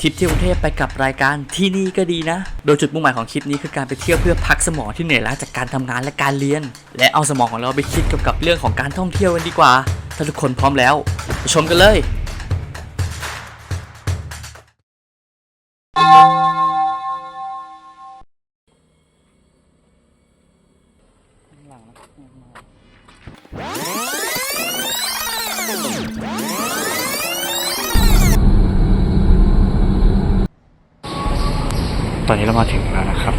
ทริปเที่ยวกรุงเทพไปกับรายการที่นี่ก็ดีนะ โดยจุดมุ่งหมายของคลิปนี้คือการไปเที่ยวเพื่อพักสมองที่เหนื่อยล้าจากการทำงานและการเรียน และเอาสมองของเราไปคิดเกี่ยวกับเรื่องของการท่องเที่ยวกันดีกว่า ถ้าทุกคนพร้อมแล้วไปชมกันเลย ตอนนี้เรามาถึงแล้วนะครับ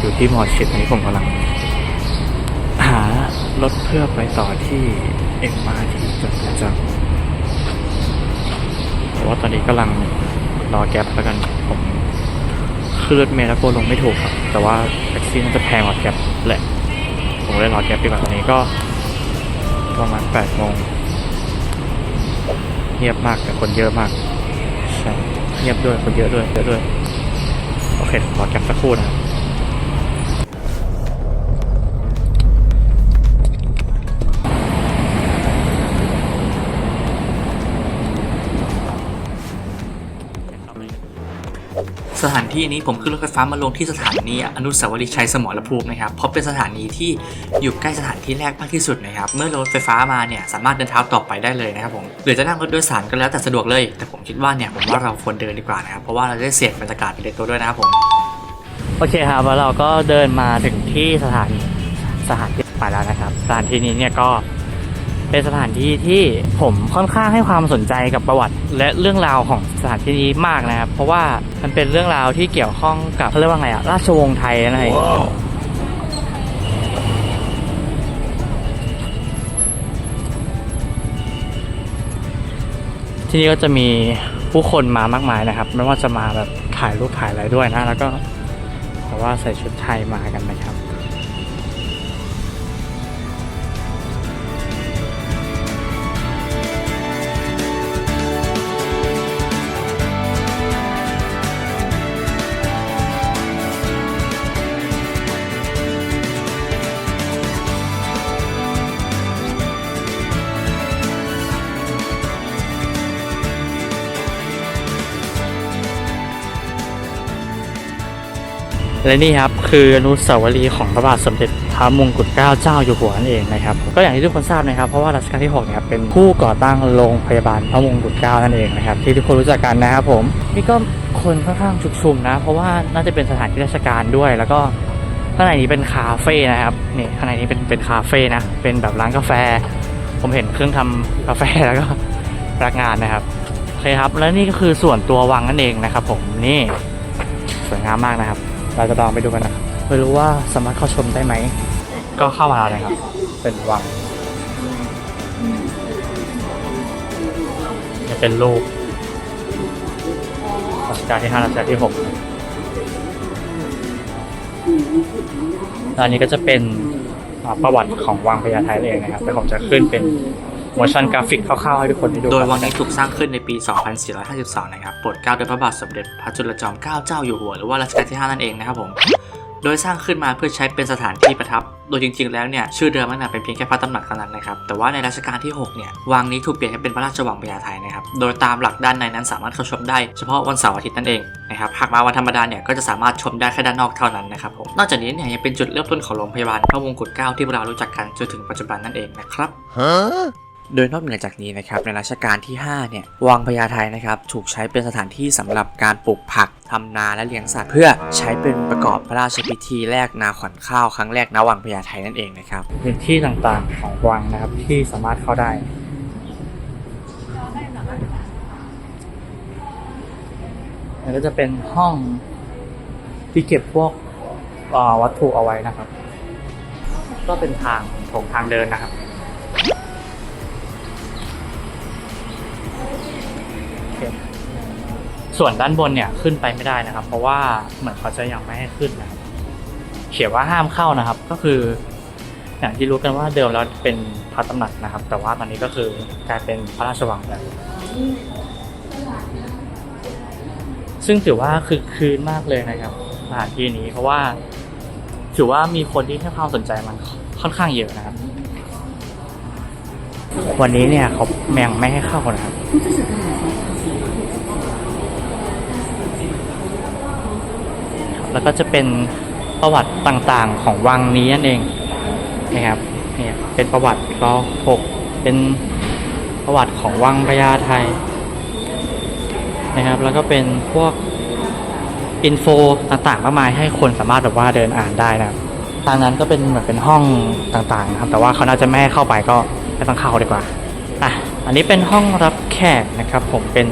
อยู่ที่มอชิดตอนนี้ผมกำลัง หารถเพื่อไปต่อที่เอ็มมาที่จดประจำแต่ว่าตอนนี้กำลังรอแก๊ปแล้วกันผมขึ้นรถเมล์แล้วกลัวลงไม่ถูกครับ แต่ว่าแท็กซี่น่าจะแพงกว่าแก๊ปแหละ ผมเลยรอแก๊ปดีกว่าตอนนี้ก็ประมาณแปดโมงเงียบมากแต่คนเยอะมากใช่เงียบด้วยคนเยอะด้วยเยอะด้วย โอเครอแก๊ปสักครู่นะครับานที่นี้ผมขึ้นรถไฟฟ้ามาลงที่สถานีอนุสาวรีย์ชัยสมรภูมินะครับเพราะเป็นสถานีที่อยู่ใกล้สถานที่แรกมากที่สุดนะครับเมื่อรถไฟฟ้ามาเนี่ยสามารถเดินเท้าต่อไปได้เลยนะครับผมหรือจะนั่งรถโดยสารก็แล้วแต่สะดวกเลย แต่ผมคิดว่าเนี่ยผมว่าเราควรเดินดีกว่านะครับเพราะว่าเราได้เสียบรรยากาศไปในตัวด้วยนะครับผมโอเคครับแล้วเราก็เดินมาถึงที่สถานสถานที่ไปแล้วนะครับสถานที่นี้เนี่ยก็ เป็นสถานที่ที่ผมค่อนข้างให้ความสนใจกับประวัติ และเรื่องราวของสถานที่นี้มากนะครับ เพราะว่ามันเป็นเรื่องราวที่เกี่ยวข้องกับเขาเรียกว่าไงอะราชวงศ์ไทยนั่นเองที่นี่ก็จะมีผู้คนมามากมายนะครับ ไม่ว่าจะมาแบบถ่ายรูปถ่ายอะไรด้วยนะ แล้วก็เพราะว่าใส่ชุดไทยมากันนะครับ และนี่ครับคืออนุสาวรีย์ของพระบาทสมเด็จพระมงกุฎเกล้าเจ้าอยู่หัวนั่นเองนะครับก็อย่างที่ทุกคนทราบนะครับเพราะว่ารัชกาลที่6เนี่ยเป็นผู้ก่อตั้งโรงพยาบาลพระมงกุฎเกล้านั่นเองนะครับที่ทุกคนรู้จักกันนะครับผมนี่ก็คนค่อนข้างชุกชุมนะ เพราะว่าน่าจะเป็นสถานที่ราชการด้วย แล้วก็ข้างในนี้เป็นคาเฟ่นะครับนี่ข้างในนี้เป็นเป็นคาเฟ่นะเป็นแบบร้านกาแฟ ผมเห็นเครื่องทำกาแฟแล้วก็พนักงานนะครับโอเคครับ และนี่ก็คือส่วนตัววังนั่นเองนะครับ ผมนี่สวยงามมากนะครับ เราจะลองไปดูกันนะครับไม่รู้ว่าสามารถเข้าชมได้ไหม ก็เข้ามาแล้วนะครับ เป็นวังจะเป็นรูปรัชกาลที่ห้ารัชกาลที่หกแล้วอันนี้ก็จะเป็นอ่าประวัติของวังพญาไทนั่นเองนะครับแต่ผมจะขึ้นเป็น motion กราฟิกคร่าวๆให้ทุกคนได้ดูโดยวังนี้ถูกสร้างขึ้นในปี 2452 นะครับโปรดเกล้าโดยพระบาทสมเด็จพระจุลจอมเกล้าเจ้าอยู่หัวหรือว่ารัชกาลที่ 5 นั่นเองนะครับผม โดยสร้างขึ้นมาเพื่อใช้เป็นสถานที่ประทับ โดยจริงๆ แล้วเนี่ยชื่อเดิมมันนะเป็นเพียงแค่พระตำหนักเท่านั้นนะครับ แต่ว่าในรัชกาลที่ 6 เนี่ยวังนี้ถูกเปลี่ยนให้เป็นพระราชวังพญาไทนะครับ โดยตามหลักด้านในนั้นสามารถเข้าชมได้เฉพาะวันเสาร์อาทิตย์นั่นเองนะครับ หากมาวันธรรมดาเนี่ยก็จะสามารถชมได้แค่ด้านนอกเท่านั้นนะครับผม นอกจากนี้เนี่ยยังเป็นจุดเริ่มต้นของโรงพยาบาลพระมงกุฎเกล้าที่พวกเรารู้จักกันจนถึงปัจจุบันนั่นเองนะครับ โดยนอกเหนือจากนี้นะครับในรัชกาลที่ 5 เนี่ย วังพญาไทนะครับถูกใช้เป็นสถานที่สำหรับการปลูกผักทำนาและเลี้ยงสัตว์เพื่อใช้เป็นประกอบพระราชพิธีแลกนาขวัญข้าวครั้งแรกณวังพญาไทนั่นเองนะครับพื้นที่ต่างๆของวังนะครับที่สามารถเข้าได้แล้วก็จะเป็นห้องที่เก็บพวกวัตถุเอาไว้นะครับ ก็เป็นทางโถงทางเดินนะครับ คส่วนด้านบนเนี่ยขึ้นไปไม่ได้นะครับ เพราะว่าเหมือนเขาจะยังไม่ให้ขึ้นนะครับเขียนว่าห้ามเข้านะครับ ก็คือ อย่างที่รู้กันว่าเดิมแล้วเป็นพระตำหนักนะครับ แต่ว่าตอนนี้ก็คือกลายเป็นพระราชวังแล้วซึ่งถือว่าคือคืนมากเลยนะครับสถานที่นี้เพราะว่าถือว่ามีคนที่ให้ความสนใจมันค่อนข้างเยอะนะครับ วันนี้เนี่ยเขาแมงไม่ให้เข้านะครับ แล้วก็จะเป็นประวัติต่างๆของวังนี้นั่นเองนะครับเนี่ยเป็นประวัติรหกเป็นประวัติของวังพญาไทยนะครับ แล้วก็เป็นพวกอินโฟต่างๆมากมายให้คนสามารถแบบว่าเดินอ่านได้นะครับทางนั้นก็เป็นเหมือนเป็นห้องต่างๆนะครับแต่ว่าเขาน่าจะไม่ให้เข้าไปก็ไม่ต้องเข้าดีกว่าอะอันนี้เป็นห้องรับแขกนะครับ ผมเป็น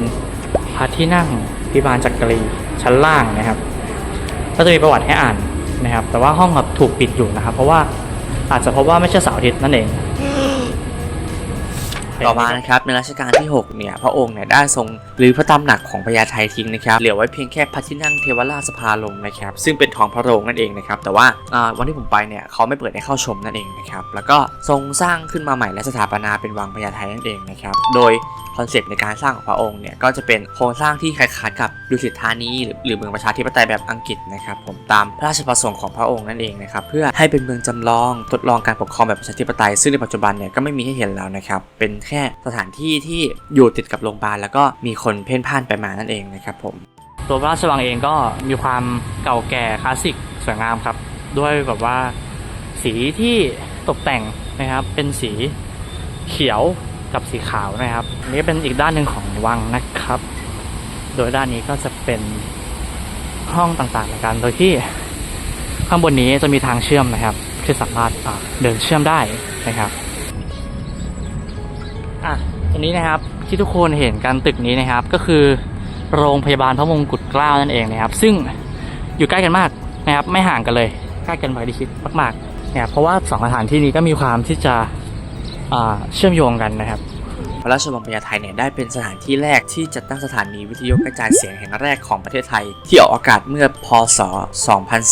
พระที่นั่งพิบาลจักรีชั้นล่างนะครับ ก็จะมีประวัติให้อ่านนะครับ แต่ว่าห้องถูกปิดอยู่นะครับ เพราะว่าอาจจะเพราะว่าไม่ใช่เสาร์อาทิตย์นั่นเอง ต่อมานะครับในรัชกาลที่ 6 เนี่ย พระองค์เนี่ยได้ทรงรื้อพระตำหนักของพญาไททิ้งนะครับ เหลือไว้เพียงแค่พระที่นั่งเทวราชสภาลงนะครับ ซึ่งเป็นทองพระโรงนั่นเองนะครับ แต่ว่าวันที่ผมไปเนี่ยเขาไม่เปิดให้เข้าชมนั่นเองนะครับ แล้วก็ทรงสร้างขึ้นมาใหม่และสถาปนาเป็นวังพญาไทนั่นเองนะครับ โดยคอนเซปต์ในการสร้างของพระองค์เนี่ยก็จะเป็นโครงสร้างที่คล้ายๆกับดุสิตธานีหรือเมืองประชาธิปไตยแบบอังกฤษนะครับผมตามพระราชประสงค์ของพระองค์นั่นเองนะครับเพื่อให้เป็นเมืองจำลองทดลองการปกครองแบบประชาธิปไตยซึ่งในปัจจุบันเนี่ยก็ไม่มีให้เห็นแล้วนะครับเป็นแค่สถานที่ที่อยู่ติดกับโรงพยาบาลแล้วก็มีคนเพ่นพ่านไปมานั่นเองนะครับผมตัวพระราชวังเองก็มีความเก่าแก่คลาสสิกสวยงามครับ ด้วยแบบว่าสีที่ตกแต่งนะครับ เป็นสีเขียวกับสีขาวนะครับนนี้เป็นอีกด้านหนึ่งของวังนะครับ โดยด้านนี้ก็จะเป็นห้องต่างๆเหมือนกัน โดยที่ข้างบนนี้จะมีทางเชื่อมนะครับที่สามารถเดินเชื่อมได้นะครับ อะตัวนี้นะครับที่ทุกคนเห็นกันตึกนี้นะครับ ก็คือโรงพยาบาลพระมงกุฎเกล้านั่นเองนะครับ ซึ่งอยู่ใกล้กันมากนะครับไม่ห่างกันเลยใกล้กันไปที่คิดมากๆเนี่ยเพราะว่าสองสถานที่นี้ก็มีความที่จะเชื่อมโยงกันนะครับ ระราชวังพญาไทเนี่ยได้เป็นสถานที่แรกที่จัดตั้งสถานีวิทยุกระจายเสียงแห่งแรกของประเทศไทย ที่ออกอากาศเมื่อพศ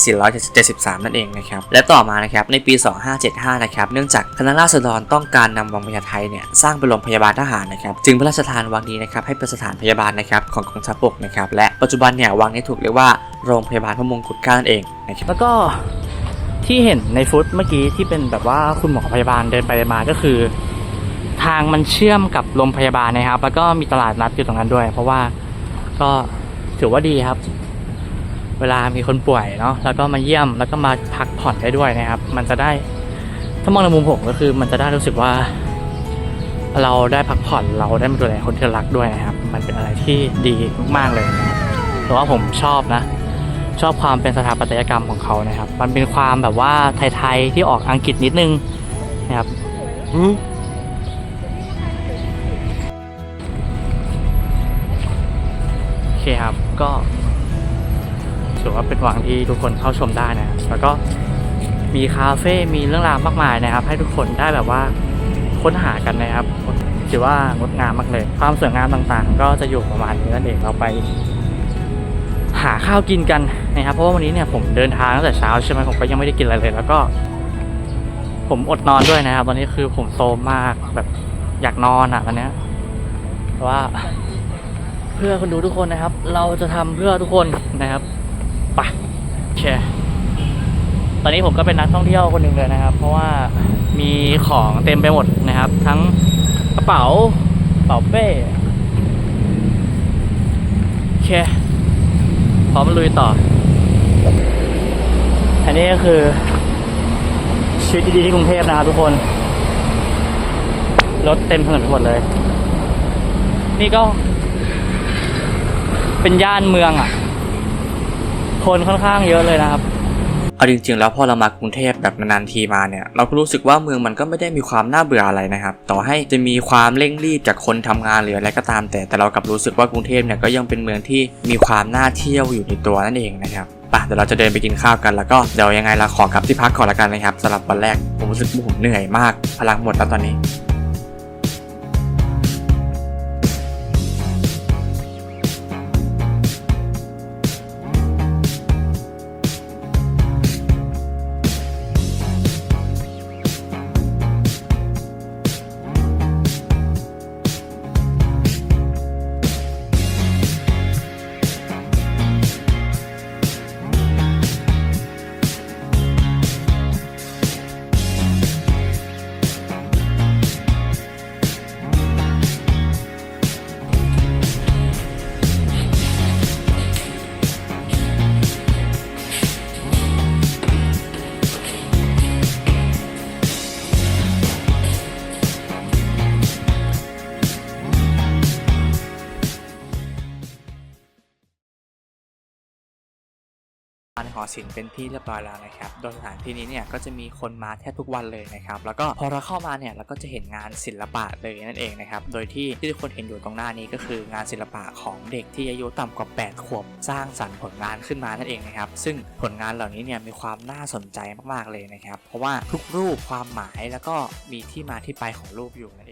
2473 นั่นเองนะครับและต่อมานะครับในปี 2575 นะครับเนื่องจากคณะราษฎรต้องการนำวังพญาไทเนี่ยสร้างเป็นโรงพยาบาลทหารนะครับจึงพระราชทานวังนี้นะครับให้เป็นสถานพยาบาลนะครับของกองทัพบกนะครับและปัจจุบันเนี่ยวังนี้ถูกเรียกว่าโรงพยาบาลพระมงกุฎเกล้านั่นเองนะครับแล้วก็ที่เห็นในฟุตเมื่อกี้ที่เป็นแบบว่าคุณหมอพยาบาลเดินไปมาก็คือ ทางมันเชื่อมกับโรงพยาบาลนะครับ แล้วก็มีตลาดนัดอยู่ตรงนั้นด้วย เพราะว่าก็ถือว่าดีครับ เวลามีคนป่วยเนาะแล้วก็มาเยี่ยมแล้วก็มาพักผ่อนได้ด้วยนะครับ มันจะได้ถ้ามองในมุมผมก็คือ มันจะได้รู้สึกว่า เราได้พักผ่อนเราได้มาดูแลคนที่รักด้วยนะครับ มันเป็นอะไรที่ดีมากๆเลยนะครับแต่ว่าผมชอบนะ ชอบความเป็นสถาปัตยกรรมของเขานะครับ มันเป็นความแบบว่าไทยๆที่ออกอังกฤษนิดนึงนะครับโเคครับก็ถือว่าเป็นวังที่ทุกคนเข้าชมได้นะครับแล้วก็มีคาเฟ่มีเรื่องราวมากมายนะครับ ให้ทุกคนได้แบบว่าค้นหากันนะครับถือว่างดงามมากเลย ความสวยงามต่างๆ ก็จะอยู่ประมาณนี้นั่นเองเราไป หาข้าวกินกันนะครับเพราะว่าวันนี้เนี่ยผมเดินทางตั้งแต่เช้าใช่ไหมผมก็ยังไม่ได้กินอะไรเลย แล้วก็ ผมอดนอนด้วยนะครับตอนนี้คือผมโซมมากแบบอยากนอนอะตอนเนี้ยว่า เพื่อคนดูทุกคนนะครับ เราจะทำเพื่อทุกคนนะครับไปโอเคตอนนี้ผมก็เป็นนักท่องเที่ยวคนหนึ่งเลยนะครับ เพราะว่ามีของเต็มไปหมดนะครับ ทั้งกระเป๋ากระเป๋าเป้โอเคพร้อมลุยต่อ อันนี้ก็คือชีวิตดีๆที่กรุงเทพนะครับทุกคน รถเต็มถนนหมดเลย นี่ก็ เป็นย่านเมืองอะ คนค่อนข้างเยอะเลยนะครับเอาจริงๆ แล้วพอเรามากรุงเทพแบบนานๆทีมาเนี่ย เราก็รู้สึกว่าเมืองมันก็ไม่ได้มีความน่าเบื่ออะไรนะครับ ต่อให้จะมีความเร่งรีบจากคนทำงานหรืออะไรก็ตาม แต่แต่เรากลับรู้สึกว่ากรุงเทพเนี่ยก็ยังเป็นเมืองที่มีความน่าเที่ยวอยู่ในตัวนั่นเองนะครับไปเดี๋ยวเราจะเดินไปกินข้าวกันแล้วก็เดี๋ยวยังไงเราขอกลับที่พักก่อนละกันนะครับสำหรับวันแรกผมรู้สึกผมเหนื่อยมาก พลังหมดแล้วตอนนี้ หอศิลป์เป็นที่เรียบร้อยแล้วนะครับ โดยสถานที่นี้เนี่ยก็จะมีคนมาแทบทุกวันเลยนะครับ แล้วก็พอเราเข้ามาเนี่ยเราก็จะเห็นงานศิลปะเลยนั่นเองนะครับ โดยที่ที่ทุกคนเห็นอยู่ตรงหน้านี้ก็คืองานศิลปะของเด็กที่อายุต่ำกว่า 8 ขวบ สร้างสรรค์ผลงานขึ้นมานั่นเองนะครับ ซึ่งผลงานเหล่านี้เนี่ยมีความน่าสนใจมากๆเลยนะครับ เพราะว่าทุกรูปความหมายแล้วก็มีที่มาที่ไปของรูปอยู่นะ